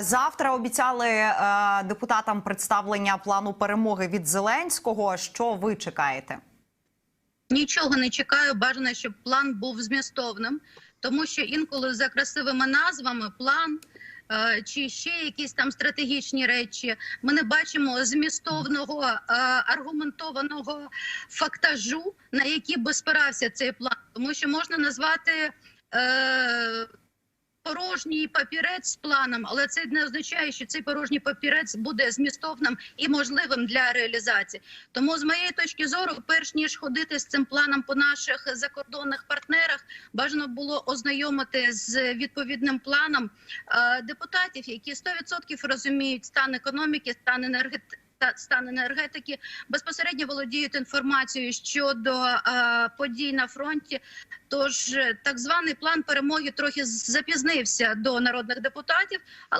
Завтра обіцяли е, депутатам представлення плану перемоги від Зеленського. Що ви чекаєте? Нічого не чекаю. Бажано, щоб план був змістовним, тому що інколи за красивими назвами план. е, Чи ще якісь там стратегічні речі, ми не бачимо змістовного е, аргументованого фактажу, на який би спирався цей план, тому що можна назвати порожній папірець з планом, але це не означає, що цей порожній папірець буде змістовним і можливим для реалізації. Тому, з моєї точки зору, перш ніж ходити з цим планом по наших закордонних партнерах, бажано було ознайомити з відповідним планом е, депутатів, які 100% розуміють стан економіки, стан енергетики. Стан енергетики безпосередньо володіють інформацією щодо е, подій на фронті. Тож е, так званий план перемоги трохи запізнився до народних депутатів,